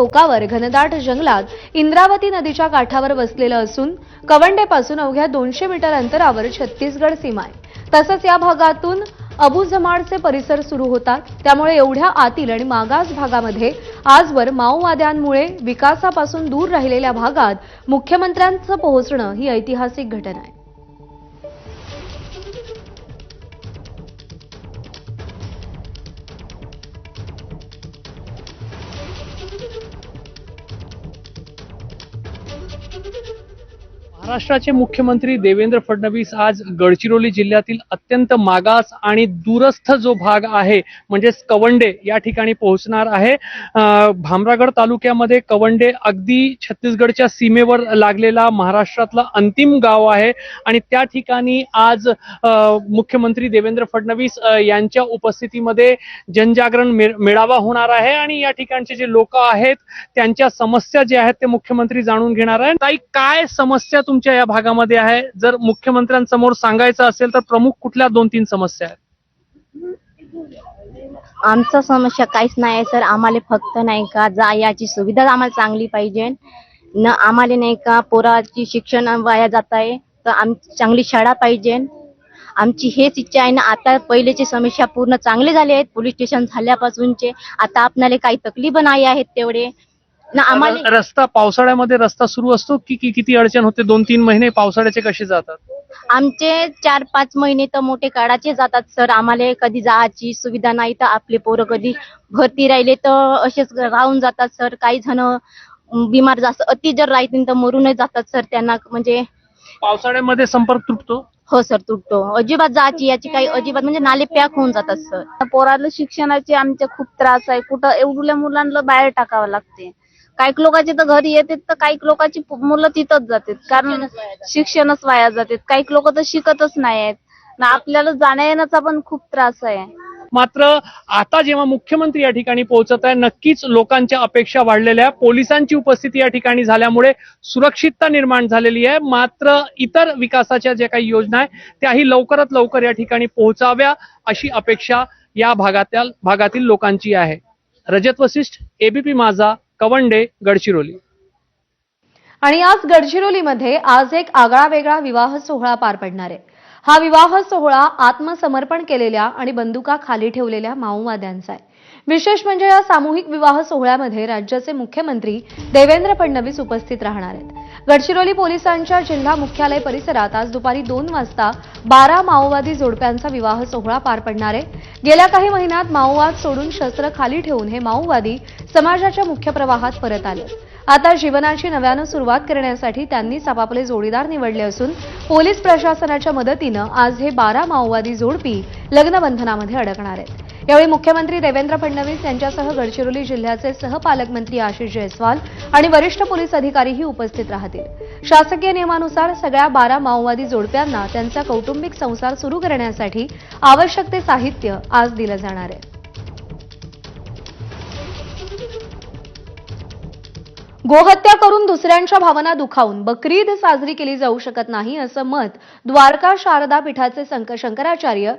टोकावर घनदाट जंगलात इंद्रावती नदीच्या काठावर वसलेलं असून कवंडेपासून अवघ्या दोनशे मीटर अंतरावर छत्तीसगड सीमा आहे. तसंच या भागातून अबू जमाडचे परिसर सुरू होतात. त्यामुळे एवढ्या आतील आणि मागास भागामध्ये आजवर माओवाद्यांमुळे विकासापासून दूर राहिलेल्या भागात मुख्यमंत्र्यांचं पोहोचणं ही ऐतिहासिक घटना आहे. महाराष्ट्राचे मुख्यमंत्री देवेंद्र फडणवीस आज गडचिरोली जिल्ह्यातील अत्यंत मागास आणि दूरस्थ जो भाग आहे म्हणजेच कवंडे या ठिकाणी पोहोचणार आहे. भामरागड तालुक्यामध्ये कवंडे अगदी छत्तीसगडच्या सीमेवर लागलेला महाराष्ट्रातला अंतिम गाव आहे आणि त्या ठिकाणी आज मुख्यमंत्री देवेंद्र फडणवीस यांच्या उपस्थितीमध्ये जनजागरण मे- मेळावा होणार आहे आणि या ठिकाणचे जे लोक आहेत त्यांच्या समस्या ज्या आहेत ते मुख्यमंत्री जाणून घेणार आहे काही काय समस्या तुमच्या या भागामध्ये आहे. जर मुख्यमंत्र्यांसमोर सांगायचं असेल तर प्रमुख कुठल्या दोन तीन समस्या आहेत? आमचा समस्या काहीच नाही आहे सर. आम्हाला फक्त नाही का जा याची सुविधा आम्हाला चांगली पाहिजे. न आम्हाला नाही का पोराची शिक्षण वाया जात आहे तर आम चांगली शाळा पाहिजे. आमची हेच इच्छा आहे ना आता पहिलेची समस्या पूर्ण चांगली झाले आहेत. पोलीस स्टेशन झाल्यापासूनचे. आता आपणाला काही तकलीफ नाही आहेत तेवढे. ना आम्हाला र- रस्ता पावसाळ्यामध्ये रस्ता सुरू असतो की की किती अडचण होते? दोन तीन महिने पावसाळ्याचे कसे जातात? आमचे चार पाच महिने तर मोठे काढाचे जातात सर. आम्हाला कधी जायची सुविधा नाही तर आपले पोरं कधी भरती राहिले तर असेच राहून जातात सर. काही जण बिमार जास्त अति जर राहतील तर मरूनच जातात सर. त्यांना म्हणजे पावसाळ्यामध्ये संपर्क तुटतो? हो सर तुटतो. अजिबात जायची याची काही अजिबात म्हणजे नाले पॅक होऊन जातात सर. पोराला शिक्षणाचे आमचे खूप त्रास आहे. कुठं एवढ्या मुलांना बाहेर टाकावं लागते. काही लोकांचे तर घरी येतात तर काही लोकांची मुलं तिथंच जातात. कारण शिक्षणच वाया जातात. काही लोक तर शिकतच नाही आहेत ना आपल्याला जाण्या येण्याचा पण खूप त्रास आहे. मात्र आता जेव्हा मुख्यमंत्री या ठिकाणी पोहोचत आहे नक्कीच लोकांच्या अपेक्षा वाढलेल्या आहे पोलिसांची उपस्थिती या ठिकाणी झाल्यामुळे सुरक्षितता निर्माण झालेली आहे. मात्र इतर विकासाच्या ज्या काही योजना आहे त्याही लवकरात लवकर या ठिकाणी पोहोचाव्या अशी अपेक्षा या भागातील भागातील लोकांची आहे. रजत वसिष्ठ एबीपी माझा कवंडे गडचिरोली. आणि आज गडचिरोलीमध्ये आज एक आगळा वेगळा विवाह सोहळा पार पडणार आहे. हा विवाह सोहळा आत्मसमर्पण केलेल्या आणि बंदुका खाली ठेवलेल्या माओवाद्यांचा आहे. विशेष म्हणजे या सामूहिक विवाह सोहळ्यामध्ये राज्याचे मुख्यमंत्री देवेंद्र फडणवीस उपस्थित राहणार आहेत. गडचिरोली पोलिसांच्या जिल्हा मुख्यालय परिसरात आज दुपारी दोन वाजता बारा माओवादी जोडप्यांचा विवाह सोहळा पार पडणार आहे. गेल्या काही महिन्यात माओवाद सोडून शस्त्र खाली ठेवून हे माओवादी समाजाच्या मुख्य प्रवाहात परत आले. आता जीवनाची नव्यानं सुरुवात करण्यासाठी त्यांनीच आपापले जोडीदार निवडले असून पोलीस प्रशासनाच्या मदतीनं आज हे बारा माओवादी जोडपी लग्नबंधनामध्ये अडकणार आहेत. यावेळी मुख्यमंत्री देवेंद्र फडणवीस यांच्यासह गडचिरोली जिल्ह्याचे सहपालकमंत्री आशिष जयस्वाल आणि वरिष्ठ पोलीस अधिकारीही उपस्थित राहतील. शासकीय नियमानुसार सगळ्या बारा माओवादी जोडप्यांना त्यांचा कौटुंबिक संसार सुरू करण्यासाठी आवश्यक ते साहित्य आज दिलं जाणार आहे. गोहत्या करून दुसऱ्यांच्या भावना दुखावून बकरीद साजरी केली जाऊ शकत नाही असं मत द्वारका शारदा पीठाचे शंकराचार्य